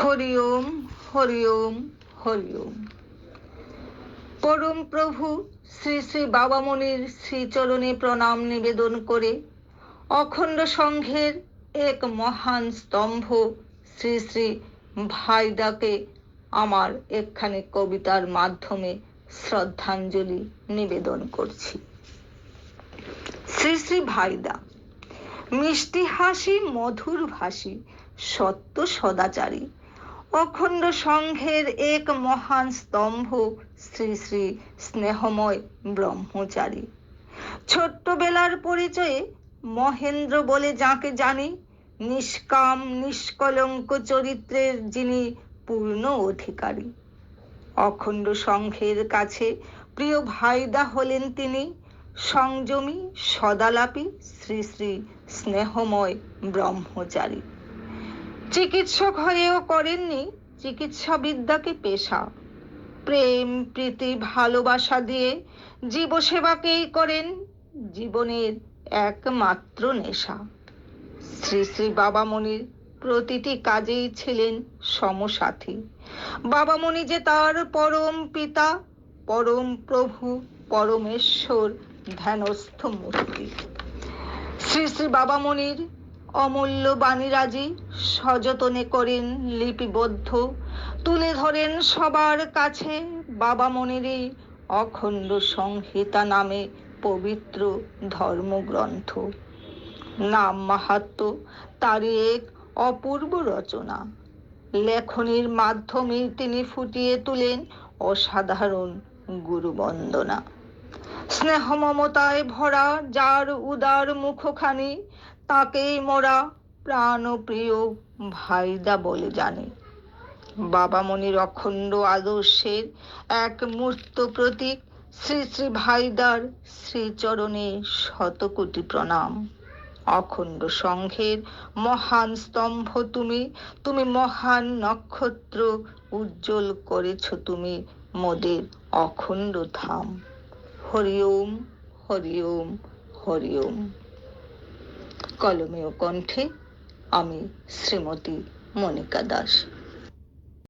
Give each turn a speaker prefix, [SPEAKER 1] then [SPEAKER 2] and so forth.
[SPEAKER 1] হরি ওম হরি ওম হরি ওম পরম প্রভু, শ্রী শ্রী বাবামণির শ্রীচরণে প্রণাম নিবেদন করে অখণ্ড সংঘের এক মহান স্তম্ভ শ্রী শ্রী ভাইদাকে আমার একখানি কবিতার মাধ্যমে শ্রদ্ধাঞ্জলি নিবেদন করছি। শ্রী শ্রী ভাইদা, মিষ্টি হাসি, মধুর ভাসি সত্য সদাচারী অখণ্ড সংঘের এক মহান স্তম্ভ শ্রী শ্রী স্নেহময় ব্রহ্মচারী। ছোট্টবেলার পরিচয়ে মহেন্দ্র বলে যাকে জানি, নিষ্কাম, নিষ্কলঙ্ক চরিত্রের যিনি পূর্ণ অধিকারী। অখণ্ড সংঘের কাছে প্রিয় ভাইদা হলেন তিনি সংযমী, সদালাপী, শ্রী শ্রী স্নেহময় ব্রহ্মচারী। চিকিৎসক হয়েও করেননি চিকিৎসা বিদ্যাকে পেশা। প্রেম, প্রীতি, ভালোবাসা দিয়ে জীবসেবাকেই করেন জীবনের একমাত্র নেশা। শ্রী শ্রী বাবামণির প্রতিটি কাজেই ছিলেন সমসাথী। বাবামণি যে তার পরম পিতা, পরম প্রভু, পরমেশ্বর, ধ্যানস্থ মূর্তি। শ্রী শ্রী বাবামণির অমূল্য বাণীরাজি সযতনে করেন লিপিবদ্ধ। তুলে ধরেন সবার কাছে বাবামণিরই অখণ্ড সংহিতা নামে পবিত্র ধর্মগ্রন্থ। নাম মাহাত্ম তারই এক অপূর্ব রচনা। লেখনির মাধ্যমে তিনি ফুটিয়ে তুলেন অসাধারণ গুরুবন্দনা। স্নেহ মমতায় ভরা যার উদার মুখখানি তাকেই মোরা প্রাণপ্রিয় ভাইদা বলে জানি। বাবামণির অখণ্ড আদর্শের এক মূর্ত প্রতীক শ্রী শ্রী ভাইদার শ্রীচরণে শতকোটি প্রণাম। অখণ্ড সংঘের মহান স্তম্ভ তুমি তুমি মহান নক্ষত্র উজ্জ্বল করেছ তুমি মোদের অখণ্ড ধাম। হরি ওম হরি ওম হরি ওম। কলমে ও কণ্ঠে আমি শ্রীমতী মনিকা দাস।